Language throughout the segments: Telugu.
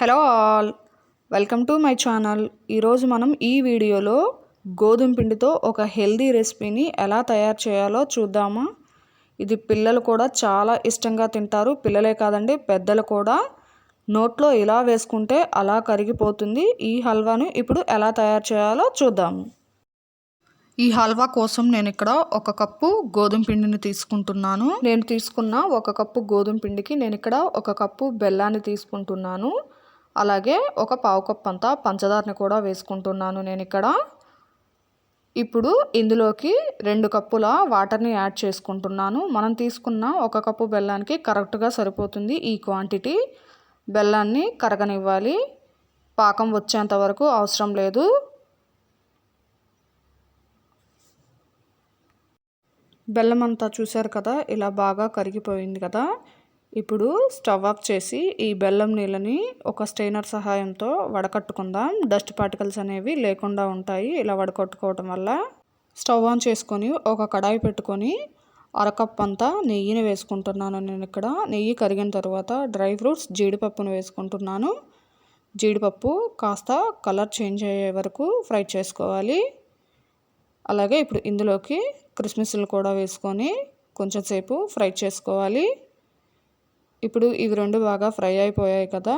Hello all. Welcome to my channel. ఈరోజు మనం ఈ వీడియోలో గోధుమ పిండితో ఒక హెల్దీ రెసిపీని ఎలా తయారు చేయాలో చూద్దామా? ఇది పిల్లలు కూడా చాలా ఇష్టంగా తింటారు. పిల్లలే కాదండి పెద్దలు కూడా. నోట్లో ఇలా వేసుకుంటే అలా కరిగిపోతుంది. ఈ హల్వాను ఇప్పుడు ఎలా తయారు చేయాలో చూద్దాము ఈ హల్వా కోసం నేను ఇక్కడ ఒక కప్పు గోధుమ పిండిని తీసుకుంటున్నాను. నేను తీసుకున్న ఒక కప్పు గోధుమ పిండికి నేను ఇక్కడ ఒక కప్పు బెల్లాన్ని తీసుకుంటున్నాను. అలాగే ఒక పావు కప్ అంతా పంచదారని కూడా వేసుకుంటున్నాను నేను ఇక్కడ ఇప్పుడు ఇందులోకి రెండు కప్పుల వాటర్ని యాడ్ చేసుకుంటున్నాను. మనం తీసుకున్న ఒక కప్పు బెల్లానికి కరెక్ట్గా సరిపోతుంది ఈ క్వాంటిటీ. బెల్లాన్ని కరగనివ్వాలి. పాకం వచ్చేంత వరకు అవసరం లేదు. బెల్లం అంతా చూశారు కదా ఇలా బాగా కరిగిపోయింది కదా. ఇప్పుడు స్టవ్ ఆఫ్ చేసి ఈ బెల్లం నీళ్ళని ఒక స్టెయినర్ సహాయంతో వడకట్టుకుందాం. డస్ట్ పార్టికల్స్ అనేవి లేకుండా ఉంటాయి. ఇలా వడకట్టుకోవటం వల్ల స్టవ్ ఆన్ చేసుకొని ఒక కడాయి పెట్టుకొని అరకప్ అంతా నెయ్యిని వేసుకుంటున్నాను నేను ఇక్కడ. నెయ్యి కరిగిన తర్వాత డ్రై ఫ్రూట్స్ జీడిపప్పును వేసుకుంటున్నాను. జీడిపప్పు కాస్త కలర్ చేంజ్ అయ్యే వరకు ఫ్రై చేసుకోవాలి. అలాగే ఇప్పుడు ఇందులోకి క్రిస్మస్లు కూడా వేసుకొని కొంచెం సేపు ఫ్రై చేసుకోవాలి. ఇప్పుడు ఇవి రెండు బాగా ఫ్రై అయిపోయాయి కదా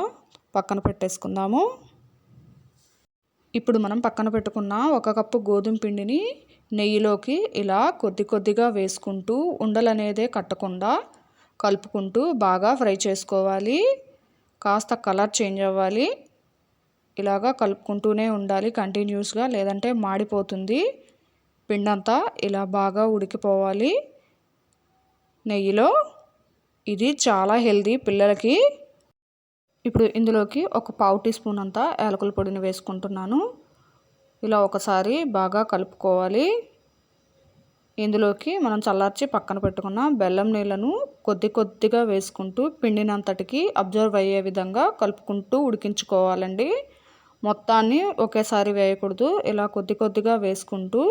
పక్కన పెట్టేసుకుందాము. ఇప్పుడు మనం పక్కన పెట్టుకున్న ఒక కప్పు గోధుమ పిండిని నెయ్యిలోకి ఇలా కొద్ది కొద్దిగా వేసుకుంటూ ఉండలనేదే కట్టకుండా కలుపుకుంటూ బాగా ఫ్రై చేసుకోవాలి. కాస్త కలర్ చేంజ్ అవ్వాలి. ఇలాగా కలుపుకుంటూనే ఉండాలి కంటిన్యూస్గా లేదంటే మాడిపోతుంది. పిండంతా ఇలా బాగా ఉడికిపోవాలి. నెయ్యిలో ఇది చాలా హెల్దీ పిల్లలకి. ఇప్పుడు ఇందులోకి ఒక పావు టీ స్పూన్ అంతా యాలకుల పొడిని వేసుకుంటున్నాను. ఇలా ఒకసారి బాగా కలుపుకోవాలి. ఇందులోకి మనం చల్లార్చి పక్కన పెట్టుకున్న బెల్లం నీళ్ళను కొద్ది కొద్దిగా వేసుకుంటూ పిండినంతటికి అబ్జర్వ్ అయ్యే విధంగా కలుపుకుంటూ ఉడికించుకోవాలండి. మొత్తాన్ని ఒకేసారి వేయకూడదు. ఇలా కొద్ది కొద్దిగా వేసుకుంటూ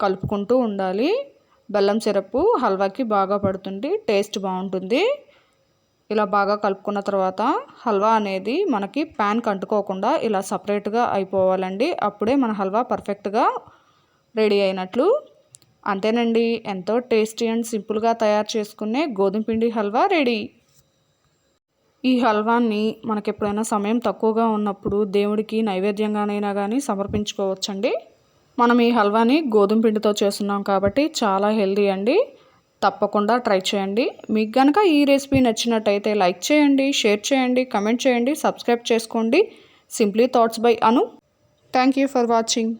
కలుపుకుంటూ ఉండాలి. బెల్లం సిరప్ హల్వాకి బాగా పడుతుంది టేస్ట్ బాగుంటుంది. ఇలా బాగా కలుపుకున్న తర్వాత హల్వా అనేది మనకి ప్యాన్కి కంటుకోకుండా ఇలా సపరేట్గా అయిపోవాలండి. అప్పుడే మన హల్వా పర్ఫెక్ట్గా రెడీ అయినట్లు. అంతేనండి ఎంతో టేస్టీ అండ్ సింపుల్గా తయారు చేసుకునే గోధుమ పిండి హల్వా రెడీ. ఈ హల్వాని మనకి ఎప్పుడైనా సమయం తక్కువగా ఉన్నప్పుడు దేవుడికి నైవేద్యంగానైనా కానీ సమర్పించుకోవచ్చండి. మనం ఈ హల్వాని గోధుమ పిండితో చేస్తున్నాం కాబట్టి చాలా హెల్దీ అండి. తప్పకుండా ట్రై చేయండి. మీకు కనుక ఈ రెసిపీ నచ్చినట్టయితే లైక్ చేయండి షేర్ చేయండి కమెంట్ చేయండి సబ్స్క్రైబ్ చేసుకోండి. Simply thoughts by Anu. Thank you for watching.